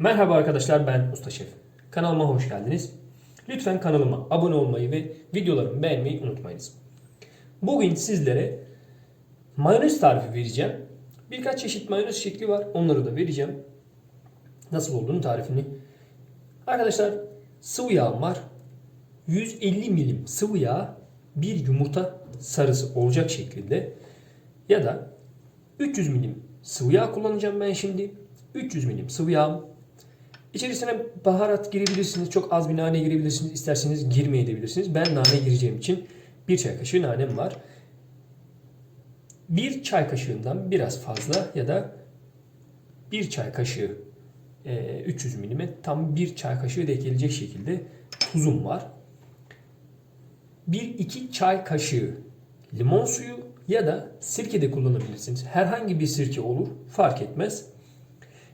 Merhaba arkadaşlar ben Usta Şef. Kanalıma hoş geldiniz. Lütfen kanalıma abone olmayı ve videolarımı beğenmeyi unutmayınız. Bugün sizlere mayonez tarifi vereceğim. Birkaç çeşit mayonez şekli var. Onları da vereceğim. Nasıl olduğunu tarifini. Arkadaşlar sıvı yağım var. 150 milim sıvı yağ bir yumurta sarısı olacak şekilde ya da 300 milim sıvı yağ kullanacağım ben şimdi. 300 milim sıvı yağ. İçerisine baharat girebilirsiniz. Çok az bir nane girebilirsiniz. İsterseniz girmeyebilirsiniz. Ben nane gireceğim için bir çay kaşığı nanem var. Bir çay kaşığından biraz fazla ya da bir çay kaşığı e, 300 milime tam bir çay kaşığı denk gelecek şekilde tuzum var. 1-2 çay kaşığı limon suyu ya da sirke de kullanabilirsiniz. Herhangi bir sirke olur fark etmez.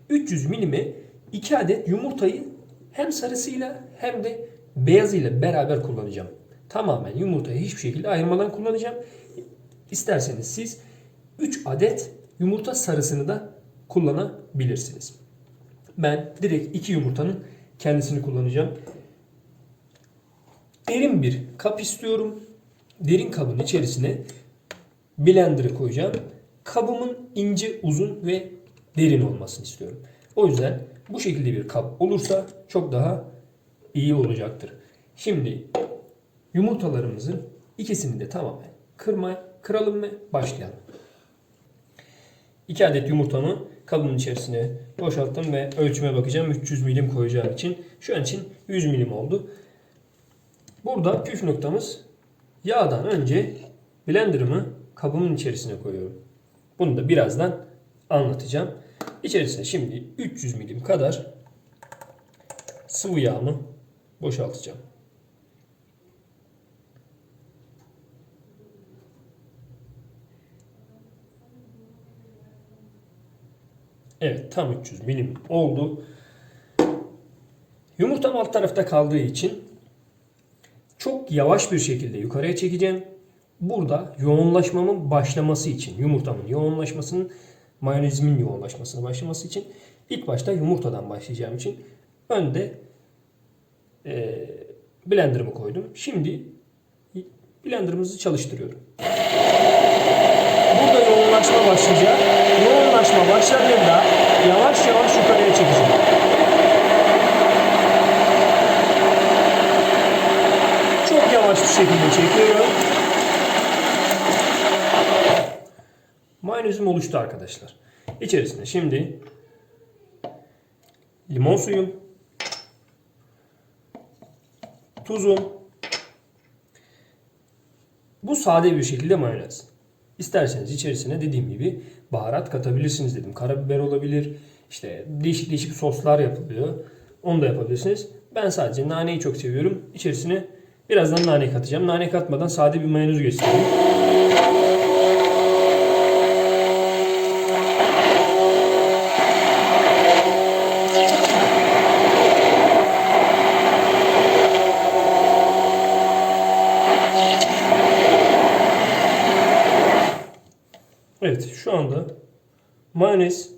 300 milime 2 adet yumurtayı hem sarısıyla hem de beyazıyla beraber kullanacağım. Tamamen yumurtayı hiçbir şekilde ayırmadan kullanacağım. İsterseniz siz 3 adet yumurta sarısını da kullanabilirsiniz. Ben direkt 2 yumurtanın kendisini kullanacağım. Derin bir kap istiyorum. Derin kabın içerisine blender'ı koyacağım. Kabımın ince, uzun ve derin olmasını istiyorum. O yüzden bu şekilde bir kap olursa çok daha iyi olacaktır. Şimdi yumurtalarımızın ikisini de tamamen kırma, kıralım ve başlayalım. 2 adet yumurtamı kabın içerisine boşalttım ve ölçüme bakacağım. 300 milim koyacağım için. Şu an için 100 milim oldu. Burada püf noktamız yağdan önce blenderımı kabımın içerisine koyuyorum. Bunu da birazdan anlatacağım. İçerisine şimdi 300 milim kadar sıvı yağımı boşaltacağım. Evet tam 300 milim oldu. Yumurtam alt tarafta kaldığı için çok yavaş bir şekilde yukarıya çekeceğim. Burada yoğunlaşmamın başlaması için, yumurtamın yoğunlaşmasının, mayonezimin yoğunlaşmasına başlaması için ilk başta yumurtadan başlayacağım için önde e, blenderımı koydum. Şimdi blenderımızı çalıştırıyorum. Burada yoğunlaşma başlayacak. Yoğunlaşma başladığında yavaş yavaş yukarıya çekeceğim. Çok yavaş bir şekilde çekiyorum. Mayonezim oluştu arkadaşlar. İçerisine şimdi limon suyum, tuzum, bu sade bir şekilde mayonez. İsterseniz içerisine dediğim gibi baharat katabilirsiniz dedim. Karabiber olabilir. İşte değişik değişik soslar yapılıyor. Onu da yapabilirsiniz. Ben sadece naneyi çok seviyorum. İçerisine birazdan nane katacağım. Nane katmadan sade bir mayonez göstereyim. Evet şu anda mayonez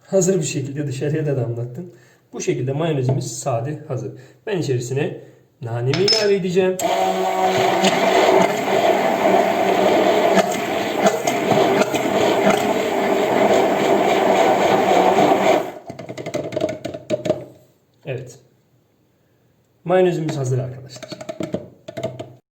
hazır bir şekilde dışarıya da damlattım. Bu şekilde mayonezimiz sade hazır. Ben içerisine nanemi ilave edeceğim. Evet. Mayonezimiz hazır arkadaşlar.